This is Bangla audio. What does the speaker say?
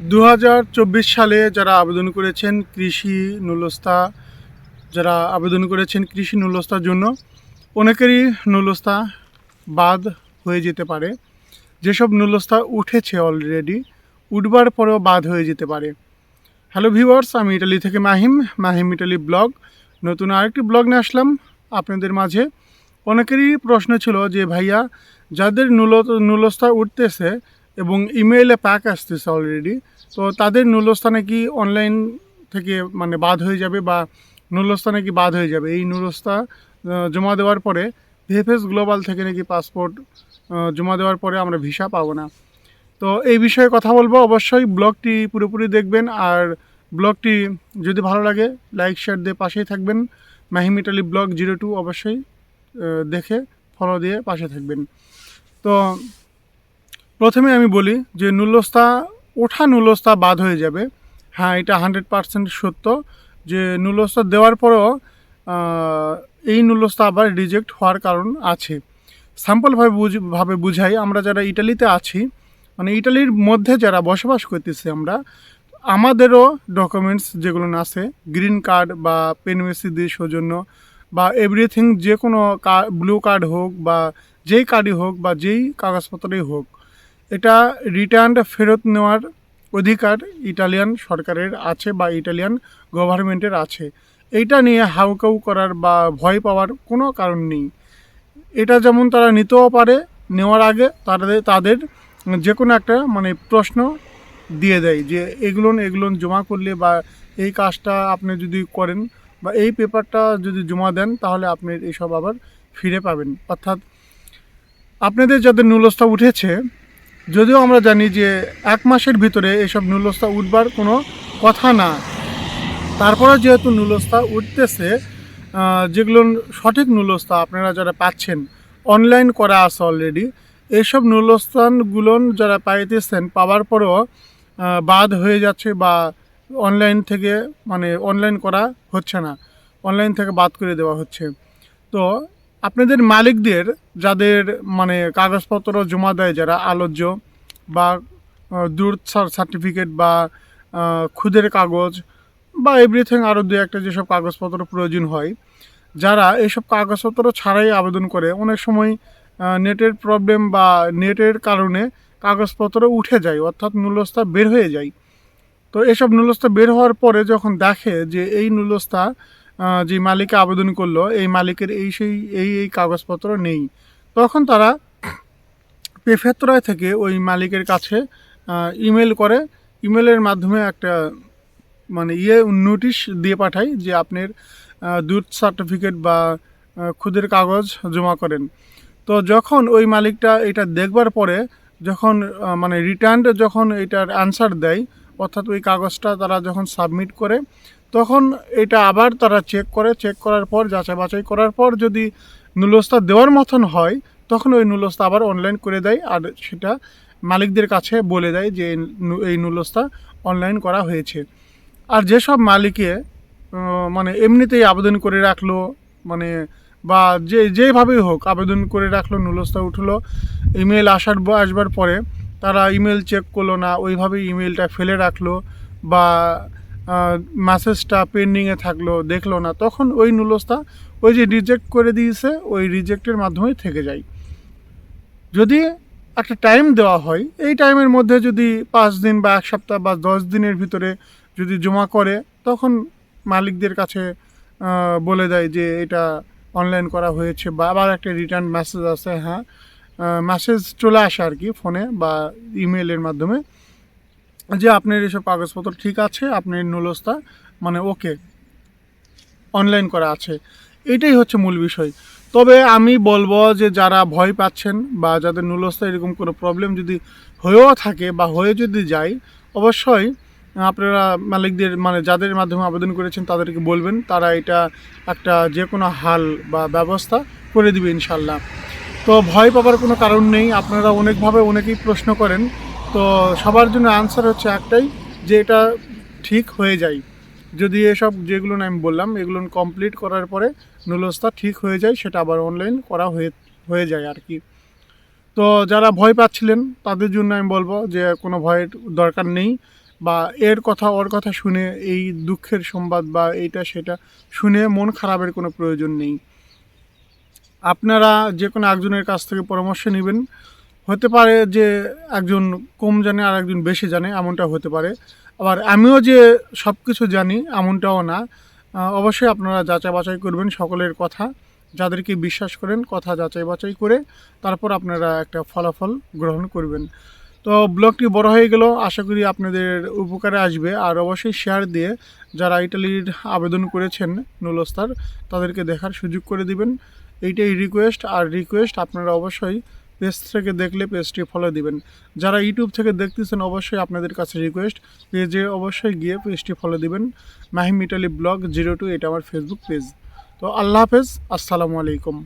দু হাজার চব্বিশ সালে যারা আবেদন করেছেন কৃষি নুলস্তা যারা আবেদন করেছেন কৃষি নুলস্তার জন্য, অনেকেরই নুলস্তা বাদ হয়ে যেতে পারে। যেসব নুলস্তা উঠেছে অলরেডি উঠবার পরেও বাদ হয়ে যেতে পারে। হ্যালো ভিউয়ার্স আমি ইটালি থেকে মাহিম মাহিম ইটালি ব্লগ। নতুন আরেকটি ব্লগ নিয়ে আসলাম আপনাদের মাঝে। অনেকেরই প্রশ্ন ছিল যে ভাইয়া, যাদের নুল নুলস্তা উঠতেছে এবং ইমেইলে প্যাক আসতেছে অলরেডি তো তাদের নূলস্থানে কি অনলাইন থেকে মানে বাদ হয়ে যাবে বা নুলস্তা কি বাদ হয়ে যাবে? এই নুলস্তা আহ, জমা দেওয়ার পরে ভিএফএস গ্লোবাল থেকে নাকি পাসপোর্ট জমা দেওয়ার পরে আমরা ভিসা পাবো না। তো এই বিষয়ে কথা বলব। অবশ্যই ব্লগটি পুরোপুরি দেখবেন আর ব্লগটি যদি ভালো লাগে লাইক শেয়ার দিয়ে পাশেই থাকবেন। Mahim Italy blog zero two অবশ্যই দেখে ফলো দিয়ে পাশে থাকবেন। তো প্রথমে আমি বলি যে নুলস্তা ওঠা নুলস্তা বাদ হয়ে যাবে। হ্যাঁ এটা হান্ড্রেড পারসেন্ট সত্য যে নুলস্তা দেওয়ার পরেও এই নুলস্তা আবার রিজেক্ট হওয়ার কারণ আছে। স্যাম্পলভাবে ভাবে বুঝাই, আমরা যারা ইটালিতে আছি মানে ইটালির মধ্যে যারা বসবাস করতেছি আমরা, আমাদেরও ডকুমেন্টস যেগুলো আছে গ্রিন কার্ড বা পেনমেসি দিয়ে সৌজন্য বা এভরিথিং যে কোনো ব্লু কার্ড হোক বা যেই কার্ডই হোক বা যেই কাগজপত্রই হোক এটা রিটার্ন ফেরত নেওয়ার অধিকার ইটালিয়ান সরকারের আছে বা ইটালিয়ান গভর্নমেন্টের আছে। এইটা নিয়ে হাউকাউ করার বা ভয় পাওয়ার কোনো কারণ নেই। এটা যেমন তারা নিতেও পারে, নেওয়ার আগে তাদের তাদের যে কোনো একটা মানে প্রশ্ন দিয়ে দেয় যে এগুলো এগুলো জমা করলে বা এই কাজটা আপনি যদি করেন বা এই পেপারটা যদি জমা দেন তাহলে আপনি এইসব আবার ফিরে পাবেন। অর্থাৎ আপনাদের যাদের নুলস্থা উঠেছে যদিও আমরা জানি যে এক মাসের ভিতরে এসব নুলস্থা উঠবার কোনো কথা না। তারপরে যেহেতু নুলস্থা উঠতেছে যেগুলো সঠিক নুলস্থা আপনারা যারা পাচ্ছেন অনলাইন করা আছে অলরেডি এইসব নুলস্থানগুলো যারা পাইতেছেন, পাওয়ার পরেও বাদ হয়ে যাচ্ছে বা অনলাইন থেকে মানে অনলাইন করা হচ্ছে না। অনলাইন থেকে বাদ করে দেওয়া হচ্ছে। তো আপনাদের মালিকদের যাদের মানে কাগজপত্র জমা দেয় যারা আলোচ্য বা দূর সার্টিফিকেট বা খুদের কাগজ বা এভরিথিং আরও দু একটা যেসব কাগজপত্র প্রয়োজন হয়, যারা এইসব কাগজপত্র ছাড়াই আবেদন করে, অনেক সময় নেটের প্রবলেম বা নেটের কারণে কাগজপত্র উঠে যায়, অর্থাৎ নুলস্থা বের হয়ে যায়। তো এসব নুলস্থা বের হওয়ার পরে যখন দেখে যে এই নুলস্থা যে মালিকে আবেদন করল, এই মালিকের এই সেই, এই এই কাগজপত্র নেই। তখন তারা পেফেত্রয় থেকে ওই মালিকের কাছে ইমেল করে। ইমেলের মাধ্যমে একটা মানে ইয়ে নোটিশ দিয়ে পাঠায় যে আপনার দুধ সার্টিফিকেট বা খুদের কাগজ জমা করেন। তো যখন ওই মালিকটা এটা দেখবার পরে, যখন মানে রিটার্ন যখন এটার অ্যান্সার দেয়, অর্থাৎ ওই কাগজটা তারা যখন সাবমিট করে তখন এটা আবার তারা চেক করে চেক করার পর, যাচাই বাছাই করার পর যদি নুলস্তা দেওয়ার মতন হয়, তখন ওই নুলস্তা আবার অনলাইন করে দেয় আর সেটা মালিকদের কাছে বলে দেয় যে এই নুলস্তা অনলাইন করা হয়েছে। আর যেসব মালিকে মানে এমনিতেই আবেদন করে রাখল মানে বা যে, যেভাবেই হোক আবেদন করে রাখল, নুলস্তা উঠল ইমেল আসার আসবার পরে তারা ইমেল চেক করল না, ওইভাবেই ইমেলটা ফেলে রাখল বা মেসেজটা পেন্ডিংয়ে থাকল, দেখল না, তখন ওই নুলস্থা ওই যে রিজেক্ট করে দিয়েছে, ওই রিজেক্টের মাধ্যমেই থেকে যায়। যদি একটা টাইম দেওয়া হয়, এই টাইমের মধ্যে যদি পাঁচ দিন বা এক সপ্তাহ বা দশ দিনের ভিতরে যদি জমা করে, তখন মালিকদের কাছে বলে দেয় যে এটা অনলাইন করা হয়েছে বা আবার একটা রিটার্ন মেসেজ আছে হ্যাঁ। মেসেজ চলে আসে আর কি ফোনে বা ইমেলের মাধ্যমে। যে আপনার এসব কাগজপত্র ঠিক আছে, আপনার নুলস্তা মানে ওকে অনলাইন করা আছে। এটাই হচ্ছে মূল বিষয়। তবে আমি বলব যে যারা ভয় পাচ্ছেন বা যাদের নুলস্থা এরকম কোনো প্রবলেম যদি হয়েও থাকে বা হয়ে যদি যায়, অবশ্যই আপনারা মালিকদের মানে যাদের মাধ্যমে আবেদন করেছেন তাদেরকে বলবেন। তারা এটা একটা যে কোনো হাল বা ব্যবস্থা করে দিবে ইনশাল্লাহ তো ভয় পাবার কোনো কারণ নেই। আপনারা অনেকভাবে অনেকেই প্রশ্ন করেন তো সবার জন্য আনসার হচ্ছে একটাই, যে এটা ঠিক হয়ে যায়। যদি এসব যেগুলো আমি বললাম, এগুলো কমপ্লিট করার পরে নুলস্তা ঠিক হয়ে যায়, সেটা আবার অনলাইন করা হয়ে হয়ে যায় আর কি। তো যারা ভয় পাচ্ছিলেন, তাদের জন্য আমি বলব যে কোনো ভয়ের দরকার নেই, বা এর কথা, ওর কথা শুনে এই দুঃখের সংবাদ বা এইটা, সেটা শুনে মন খারাপের কোনো প্রয়োজন নেই। আপনারা যে কোনো একজনের কাছ থেকে পরামর্শ নেবেন। হতে পারে যে একজন কম জানে আর একজন বেশি জানে, এমনটা হতে পারে। আবার আমিও যে সব কিছু জানি, এমনটাও না। অবশ্যই আপনারা যাচাই বাছাই করবেন সকলের কথা। যাদেরকে বিশ্বাস করেন, কথা যাচাই বাছাই করে তারপর আপনারা একটা ফলাফল গ্রহণ করবেন। তো ব্লগটি বড় হয়ে গেল, আশা করি আপনাদের উপকারে আসবে। আর অবশ্যই শেয়ার দিয়ে যারা ইটালির আবেদন করেছেন নুলস্তার, তাদেরকে দেখার সুযোগ করে দিবেন। এইটাই রিকোয়েস্ট আর রিকোয়েস্ট আপনারা অবশ্যই পেজ থেকে দেখলে পেজটি ফলো দিবেন। যারা ইউটিউব থেকে দেখতেছেন, অবশ্যই আপনাদের কাছে রিকোয়েস্ট পেজে অবশ্যই গিয়ে পেজটি ফলো দিবেন। Mahim Italy blog zero two এটা আমার ফেসবুক পেজ তো আল্লাহ হাফেজ, আসসালামু আলাইকুম।